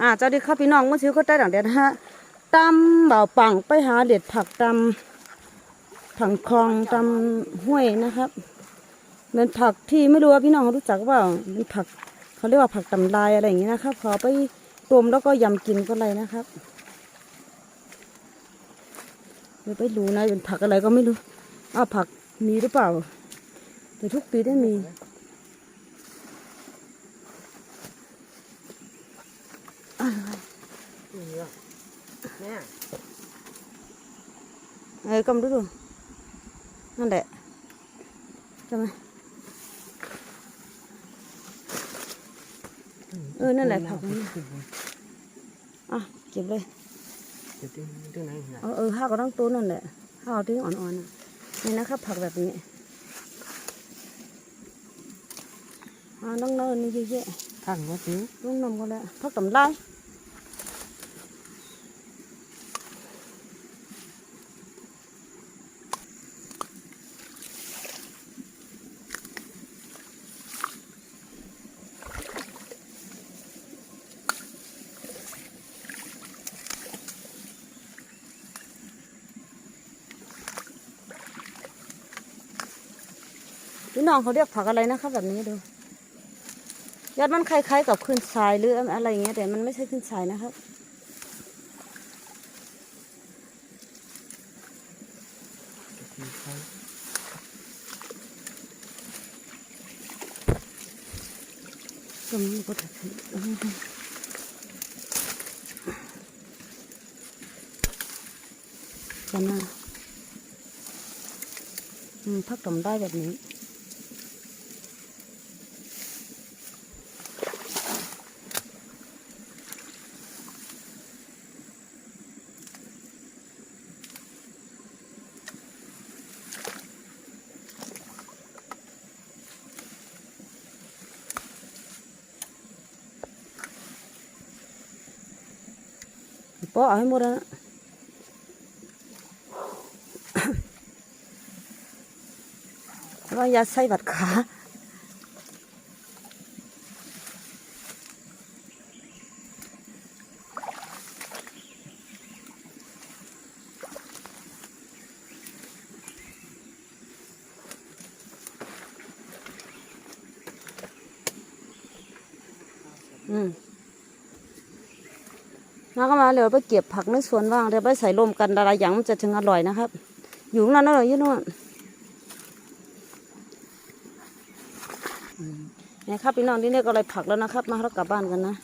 อ่าเจ้าดีครับพี่น้องเมื่อชื่อก็ได้ดังเดียวนะฮะตำเบาปังไปหาเด็ดผักตำผังคลองตำห้วยนะครับเป็นผักที่ไม่รู้ว่าพี่น้องเขารู้จักเปล่าเป็นผักเขาเรียกว่าผักตำลายอะไรอย่างนี้นะครับขอไปต้มแล้วก็ยำกินก็เลยนะครับเดี๋ยวไปดูนะเป็นผักอะไรก็ไม่รู้อ้าวผักมีหรือเปล่า แต่ทุกปีได้มี เนี่ยเออกำดูดูนั่นแหละใช่ไหมเออ นั่นแหละผักนี่อะ เก็บเลยเดี๋ยวตึ้งตึ้งไหนนะเออเออห้าก็ต้องตัวนั่นแหละห้าเอาที่อ่อนๆน่ะนี่นะครับผักแบบนี้อ่าน้องเนินนี่เยอะข้างว่าติ้งๆลุงนมก็แล้วผักตำล น้องเขาเรียกผักอะไรนะครับแบบนี้ดูยอดมันคล้ายๆกับขึ้นทรายหรืออะไรอย่างเงี้ยแต่มันไม่ใช่ขึ้นทรายนะครับมีใครก็มีก็ถัดกันนะอืมพักตำได้แบบนี้ โปะเอาให้หมดแล้วนะว่ายาใส่บัดขาอื มมาก็มาเดี๋ยวไปเก็บผักในสวนว่างเดี๋ยวไปใส่ลมกันอะไรอย่างมันจะถึงอร่อยนะครับ อยู่นั้นอร่อยยี่นู่นนี่ครับพี่น้องที่นี่ก็เลยผักแล้วนะครับ มาเรากลับบ้านกันนะ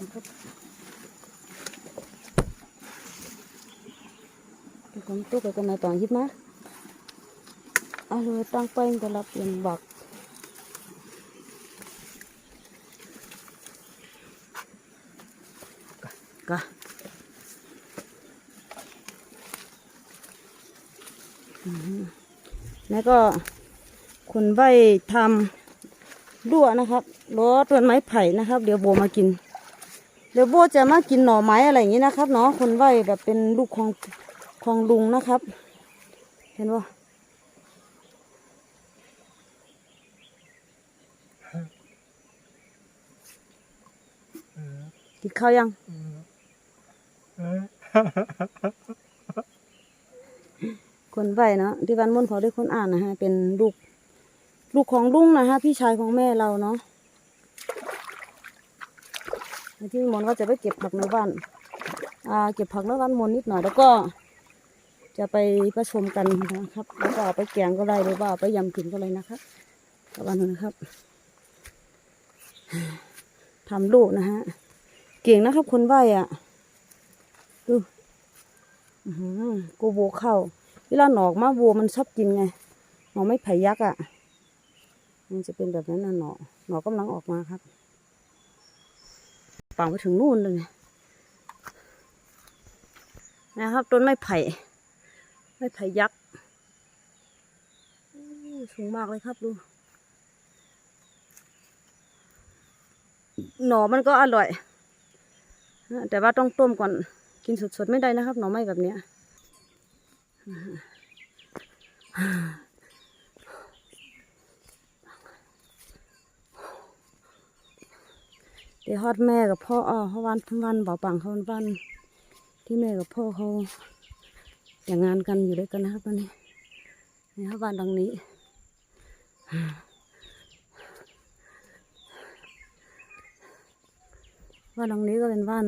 นะครับไปกตู้กันในตอนยิบมาอาเลยตั้งไปก็รับเย็นบัก แล้วก็คุณใบทำรั่วนะครับล้อต้นไม้ไผ่นะครับ เดี๋ยวโบมากิน เดี๋ยวโบจะมากินหน่อไม้อะไรอย่างนี้นะครับเนาะคนใบแบบเป็นลูกของของลุงนะครับ เห็นว่ากินข้าวยัง คนใบเนาะที่วันมนต์เขาได้คนอ่านนะฮะ เป็นลูก ลูกของลุงนะฮะ พี่ชายของแม่เราเนาะที่มนต์ก็จะไปเก็บผักในบ้าน อ่า เก็บผักในบ้านมนนิดหน่อยแล้วก็ จะไปประชมกันนะครับ แล้วก็ไปแกงก็ได้หรือว่าไปยำกินก็เลยนะครับกับวันนะครับ ทำลูกนะฮะ เก่งนะครับคนใบอะ ดูอือหือกูโบเข้า วลาหนอกมาวัวมันชอบกินไง หนอกไม่ไผ่ยักษ์อะ มันจะเป็นแบบนั้นนะหนอกหนอกกำลังออกมาครับปังไปถึงนู่นเลยนะครับต้นไม้ไผ่ ไม้ไผ่ยักษ์สูงมากเลยครับดู หน่อมันก็อร่อย แต่ว่าต้องต้มก่อน กินสดๆไม่ได้นะครับ หน่อไม้แบบเนี้ย เดี๋ยวฮอดแม่กับพ่ออ้อเขาวันทั้งวันเบาปังเขาวัน ที่แม่กับพ่อเขาแต่งงานกันอยู่ด้วยกันนะครับตอนนี้นี่ครับบ้านหลังนี้บ้านหลังนี้ก็เป็นบ้าน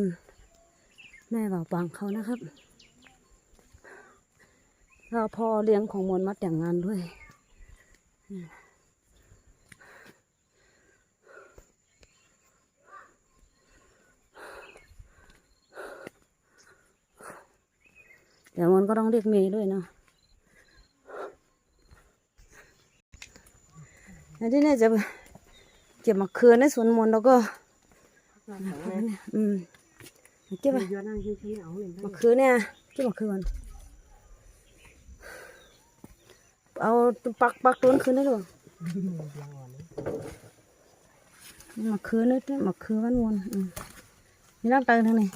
แม่เบาปังเขานะครับ เราพ่อเลี้ยงของมนต์มาแต่งงานด้วย เดี๋ยวมันก็ต้องเรียกเมย์ด้วยเนาะแล้วที่นี่จะเก็บมะเขือในสวนมนต์แล้วก็อืมเก็บไปไปเยอะนั่งชี้ๆเอาเห็นไหมมะเขือเนี่ยเก็บมะเขือก่อน เอาปักปักต้นคืนได้หรอรางวัลนี้มะเขือนี่มะเขือวันวนอืมมีร่างตายทางนี้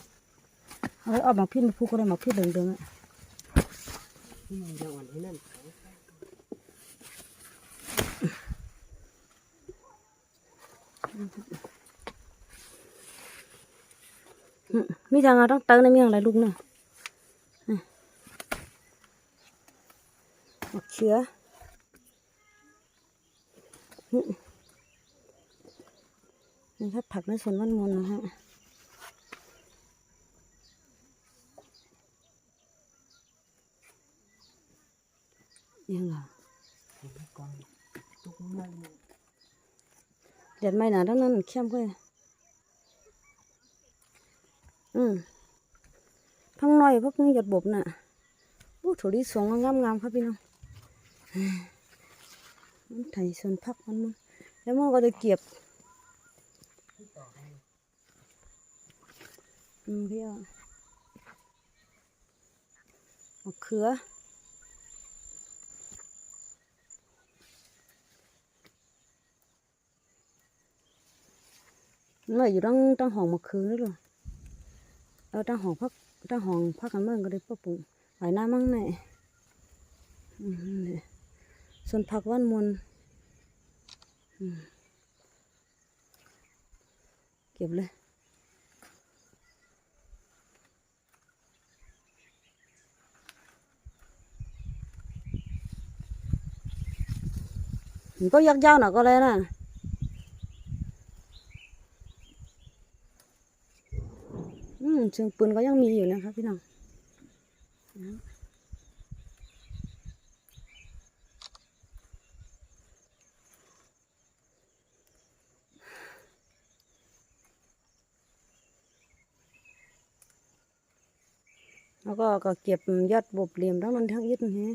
เอาไว้ออกมาพิษมาพูกก็ได้มาพิษเดิมๆอะที่มันรางวัลที่นั่นอืมมีทางเราต้องเติมในเมีอย่างไรลูกเนาะอะ มะเขืออืมนี่ครับผักในสวนวันมนนะฮะยังเหรอตุกนั่นเด็ดไม่หนาทั้งนั้นเข้มก็อืมพังน้อยพักนี้หยดบบน่ะโอ้ถั่วลิสงงามงามๆครับพี่น้อง มันไถส่วนพักมันมันแล้วมันก็จะเก็บอืมพี่อะมะเขือเมื่ออยู่ตั้งตั้งห้องมะเขือนี่หรอเอาตั้งห้องพักตั้งห้องพักกันเมื่อก็ได้ปะปุ่งไหวหน้ามั่งแน่อืมเนี่ย ส่วนผักว่านมนเก็บเลยมันก็ยักยาวหน่อยก็เลยนะอืมเชิงปืนก็ยังมีอยู่นะครับพี่น้อง แล้วก็ก็เก็บยอดบบเหลี่ยมทั้งมันทั้งยึดนี่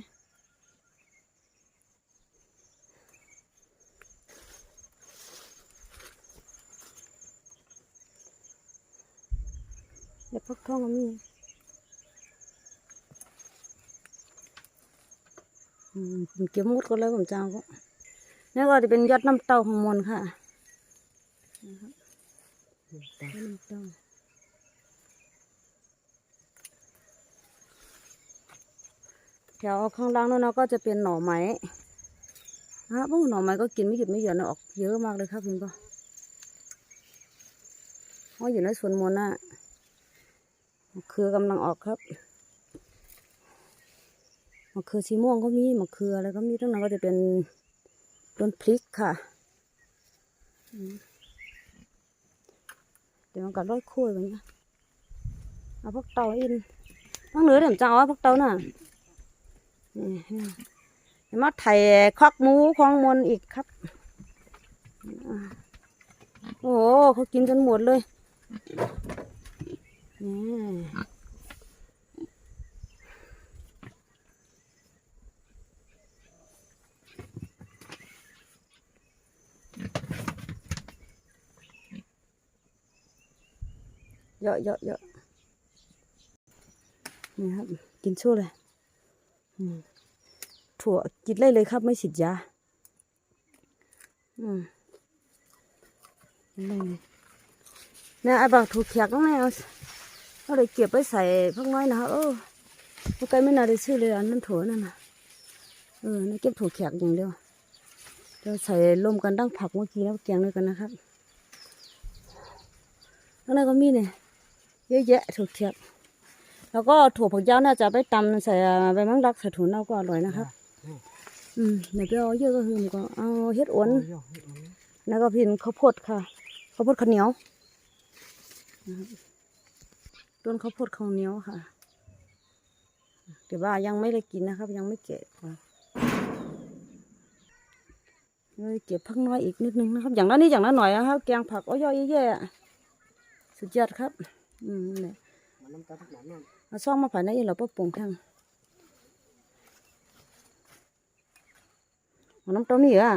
เดี๋ยวพักท้องก็มีอืมผมเก็บหมดก็แล้วผมจะเอาก็นี่ก็จะเป็นยอดน้ำเต้าของมนต์ค่ะยอดน้ำเต้า ถวข้างล่างนู้นนะก็จะเป็นหน่อไม้นะครับโอ้หน่อไม้ก็กินไม่หยุดไม่หย่อนออกเยอะมากเลยครับพี่ก็เพราะอยู่ในสวนมนต์น่ะมะเขือกำลังออกครับมะเขือสีม่วงก็มีมะเขืออะไรก็มีทั้งนั้นก็จะเป็นต้นพริกค่ะเดี๋ยวมันกัดร้อยคุ้ยแบบนี้เอาพักเตาอินพักเหนือเดี๋ยวจะเอาพักเตาน่ะ มาไถคอกหมูของมนอีกครับ โอ้โหเขากินจนหมดเลยเยอะเยอะเยอะนี่ครับ กินชั่วเลย ถั่วกินได้เลยครับ ไม่ฉีดยาอืมนได้เลยเนี่ยไอ้บักถั่วเขียกน้องแนวเอาเลยเก็บไปใส่พักน้อยนะเออพวกไก่ไม่น่าได้ซื้อเลยอันนั้นถั่วนั่นนะเออนี่เก็บถั่วเขียกอย่างเดียวเดี๋ยวใส่รวมกันตั้งผักเมื่อกี้แล้วแกงด้วยกันนะครับข้างในก็มีเนี่ยเยอะแยะถูกเทียบ แล้วก็ถั่วผักยาวน่าจะไปตำใส่ใบมังลักใส่ถั่วเน่าก็อร่อยนะครับ อืมเดี๋ยวไปเอาเยอะก็คือมันก็เอาเฮ็ดอ้วนโอ้ยเห็ดอันนี้แล้วก็พินข้าวโพดค่ะข้าวโพดข้าวเหนียวนะครับต้นข้าวโพดข้าวเหนียวค่ะแต่ว่ายังไม่ได้กินนะครับ ยังไม่เก็บค่ะเลยเก็บพักน้อยอีกนิดนึงนะครับ อย่างนั้นนี่อย่างนั้นหน่อยนะครับแกงผักอ้อยๆแย่ๆสุดยอดครับ อืมนั่นแหละมันน้ำตาลทุกหนานนั่นเอาซ่องมาผ่านได้ยินเราปะปรุงทั้งเอาน้ำเต้านี่อะ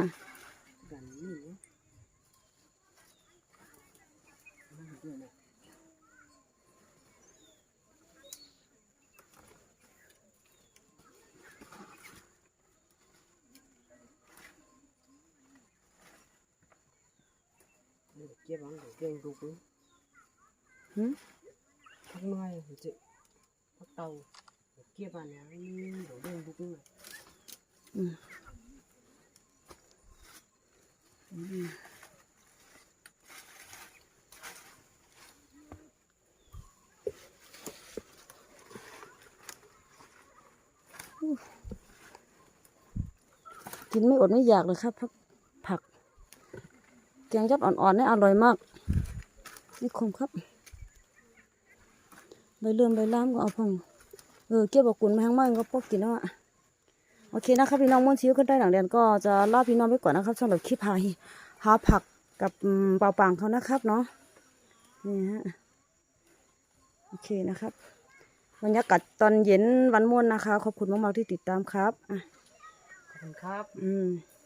กันนี่เนี่ยมันเดือนน่ะเดี๋ยวเก็บอันเดี๋ยวเก่งดูกูหืมพักน้อยเจะพั เตาเดี๋ยวเก็บอันเนี้ยเดี๋ยวเด้งดูกูน่ะกินไม่อดไม่อยากเลยครับผักผักแกงยัดอ่อนๆนี่อร่อยมาก นี่คมครับ ใบเลื่อมใบล้ามก็เอาพองเออเก็บเอากุนมาทั้งมันก็พกกินแล้วอะโอเคนะครับพี่น้องม้วนชิวขึ้นได้หลังเดือนก็จะลาพี่น้องไปก่อนนะครับสำหรับคลิปหาหาผักกับอืมเปล่าปังเขานะครับเนาะนี่ฮะโอเคนะครับบรรยากาศตอนเย็นวันม่วนนะคะ ขอบคุณมากๆที่ติดตามครับอะขอบคุณครับ อืมค